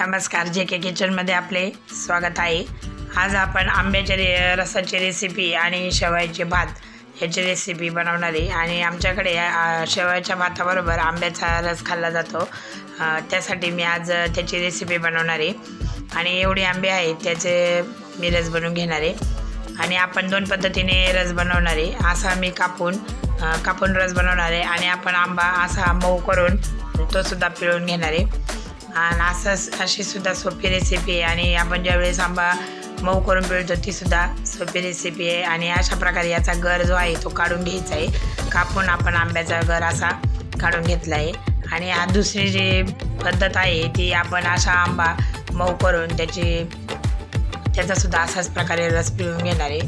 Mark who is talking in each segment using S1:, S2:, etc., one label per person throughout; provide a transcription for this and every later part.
S1: नमस्कार जे के किचनमध्ये आपले स्वागत आहे. आज आपण आंब्याच्या रे रसाची रेसिपी आणि शेवयाचे भात ह्याची रेसिपी बनवणार आहे. आणि आमच्याकडे शेवयाच्या भाताबरोबर आंब्याचा रस खाल्ला जातो. त्यासाठी मी आज त्याची रेसिपी बनवणार आहे. आणि एवढे आंबे आहेत त्याचे मी रस बनवून घेणार आहे. आणि आपण दोन पद्धतीने रस बनवणार आहे. असा मी कापून कापून रस बनवणार आहे. आणि आपण आंबा असा मऊ करून तो सुद्धा पिळून घेणार आहे. आणि असं अशी सुद्धा सोपी रेसिपी आहे आणि आपण ज्यावेळेस आंबा मऊ करून पिळतो ती सुद्धा सोपी रेसिपी आहे. आणि अशा प्रकारे याचा गर जो आहे तो काढून घ्यायचा आहे. कापून आपण आंब्याचा गर असा काढून घेतला आहे. आणि हा दुसरी जी पद्धत आहे ती आपण असा आंबा मऊ करून त्याची त्याचासुद्धा असाच प्रकारे रस पिळून घेणार आहे.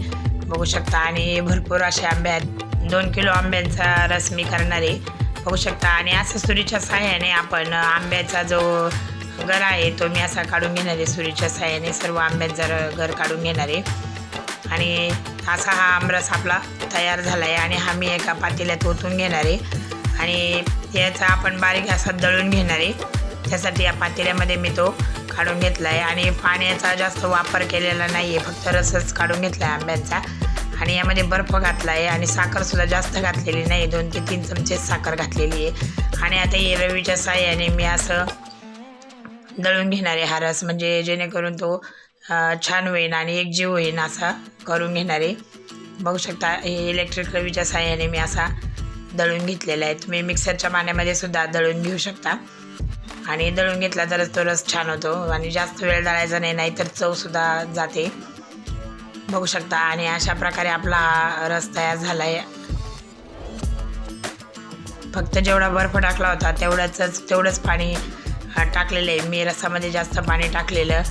S1: बघू शकता. आणि भरपूर असे आंबे आहेत. दोन किलो आंब्यांचा रस मी करणार आहे. होऊ शकता. आणि असं सुरीच्या सहाय्याने आपण आंब्याचा जो घर आहे तो मी असा काढून घेणार आहे सुरीच्या सहाय्याने सर्व आंब्यांचा जर घर काढून घेणार आहे. आणि असा हा आमरस आपला तयार झाला आहे आणि हा मी एका पातेल्यात ओतून घेणार आहे. आणि याचा आपण बारीक असा दळून घेणार आहे. त्यासाठी या पातेल्यामध्ये मी तो काढून घेतला आहे आणि पाण्याचा जास्त वापर केलेला नाही आहे फक्त रसच काढून घेतला आहे आंब्यांचा. आणि यामध्ये बर्फ घातला आहे आणि साखरसुद्धा जास्त घातलेली नाही. दोन ते तीन चमचे साखर घातलेली आहे. आणि आता हे रवीच्या साह्याने मी असं दळून घेणार आहे हा रस. म्हणजे जेणेकरून तो छान होईन आणि एकजीव होईल असा करून घेणार आहे. बघू शकता हे इलेक्ट्रिक रवीच्या साह्याने मी असा दळून घेतलेला आहे. तुम्ही मिक्सरच्या पाण्यामध्ये सुद्धा दळून घेऊ शकता. आणि दळून घेतला तरच तो रस छान होतो. आणि जास्त वेळ दळायचा नाही नाहीतर चवसुद्धा जाते. बघू शकता आणि अशा प्रकारे आपला हा रस तयार झाला आहे फक्त जेवढा बर्फ टाकला होता तेवढंच तेवढंच पाणी टाकलेलं आहे मी रसामध्ये जास्त पाणी टाकलेलं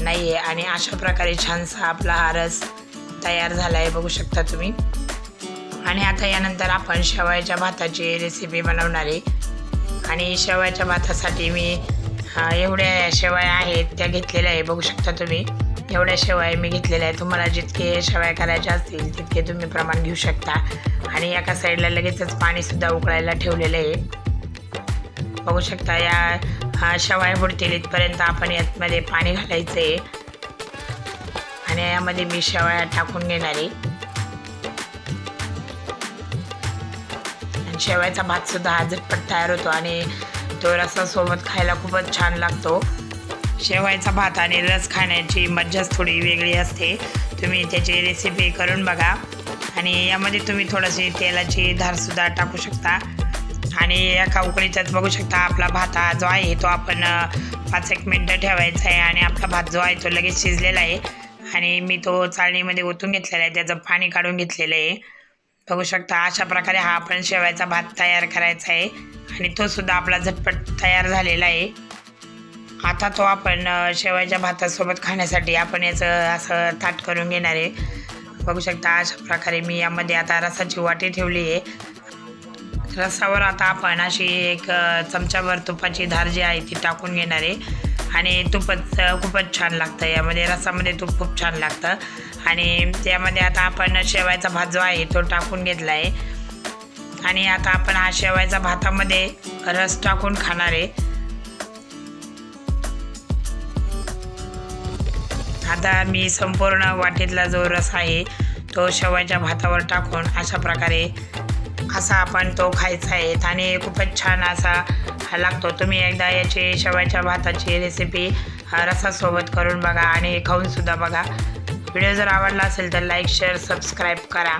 S1: नाही आहे आणि अशा प्रकारे छानसा आपला हा रस तयार झाला आहे बघू शकता तुम्ही. आणि आता यानंतर आपण शेवयाच्या भाताची रेसिपी बनवणार आहे. आणि शेवयाच्या भातासाठी मी एवढ्या शेवया आहेत त्या घेतलेल्या आहे बघू शकता तुम्ही. एवढ्या शेवया मी घेतलेल्या आहे. तुम्हाला जितके शेवया करायच्या असतील तितके तुम्ही प्रमाण घेऊ शकता. आणि एका साईडला लगेचच पाणीसुद्धा उकळायला ठेवलेलं आहे. बघू शकता या शेवाय शेवया बुडतील इथपर्यंत आपण यातमध्ये पाणी घालायचं आहे आणि यामध्ये मी शेवया टाकून घेणार आहे. शेवयाचा भात सुद्धा हा झटपट तयार होतो आणि तो रसासोबत खायला खूपच छान लागतो. शेवायचा भात आणि रस खाण्याची मज्जाच थोडी वेगळी असते. तुम्ही त्याची रेसिपी करून बघा. आणि यामध्ये तुम्ही थोडीशी तेलाची धारसुद्धा टाकू शकता. आणि एका उकळीचाच बघू शकता आपला भात हा जो आहे तो आपण पाच एक मिनटं ठेवायचा आहे आणि आपला भात जो आहे तो लगेच शिजलेला आहे. आणि मी तो चाळणीमध्ये ओतून घेतलेला आहे त्याचं पाणी काढून घेतलेलं आहे. बघू शकता अशा प्रकारे हा आपण शेवायचा भात तयार करायचा आहे. आणि तो सुद्धा आपला झटपट तयार झालेला आहे. आता तो आपण शेवयाच्या भातासोबत खाण्यासाठी आपण याचं असं ताट करून घेणार आहे. बघू शकता अशा प्रकारे मी यामध्ये आता रसाची वाटी ठेवली आहे. रसावर आता आपण अशी एक अ, चमचाभर तुपाची धार जी आहे ती टाकून घेणार आहे. आणि तुपच खूपच छान लागतं. यामध्ये रसामध्ये तूप खूप छान लागतं. आणि त्यामध्ये आता आपण शेवायचा भात जो आहे तो टाकून घेतला आहे. आणि आता आपण हा शेवायचा भातामध्ये रस टाकून खाणार आहे. आता मी संपूर्ण वाटीतला जो रस आहे तो शेवयाच्या भातावर टाकून अशा प्रकारे असा आपण तो खायचा आहे. आणि खूपच छान असा हा लागतो. तुम्ही एकदा याची शेवयाच्या भाताची रेसिपी रसासोबत करून बघा आणि खाऊन सुद्धा बघा. व्हिडिओ जर आवडला असेल तर लाईक शेअर सबस्क्राईब करा.